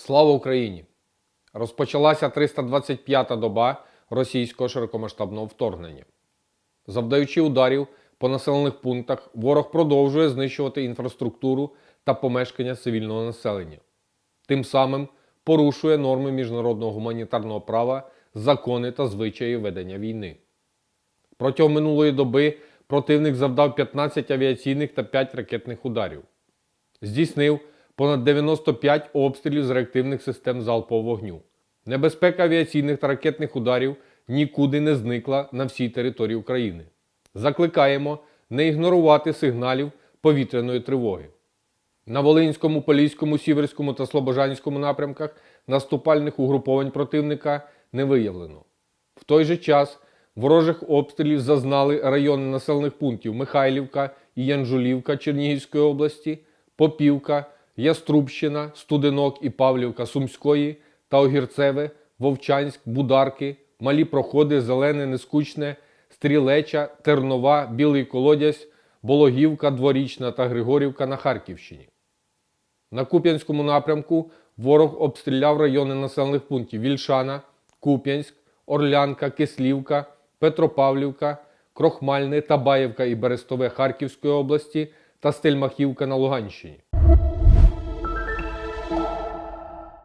Слава Україні! Розпочалася 325-та доба російського широкомасштабного вторгнення. Завдаючи ударів по населених пунктах, ворог продовжує знищувати інфраструктуру та помешкання цивільного населення. Тим самим порушує норми міжнародного гуманітарного права, закони та звичаї ведення війни. Протягом минулої доби противник завдав 15 авіаційних та 5 ракетних ударів. Здійснив понад 95 обстрілів з реактивних систем залпового вогню. Небезпека авіаційних та ракетних ударів нікуди не зникла на всій території України. Закликаємо не ігнорувати сигналів повітряної тривоги. На Волинському, Поліському, Сіверському та Слобожанському напрямках наступальних угруповань противника не виявлено. В той же час ворожих обстрілів зазнали райони населених пунктів Михайлівка і Янжулівка Чернігівської області, Попівка, Яструбщина, Студенок і Павлівка Сумської та Огірцеве, Вовчанськ, Бударки, Малі Проходи, Зелене, Нескучне, Стрілеча, Тернова, Білий Колодязь, Бологівка, Дворічна та Григорівка на Харківщині. На Куп'янському напрямку ворог обстріляв райони населених пунктів Вільшана, Куп'янськ, Орлянка, Кислівка, Петропавлівка, Крохмальне, Табаєвка і Берестове Харківської області та Стельмахівка на Луганщині.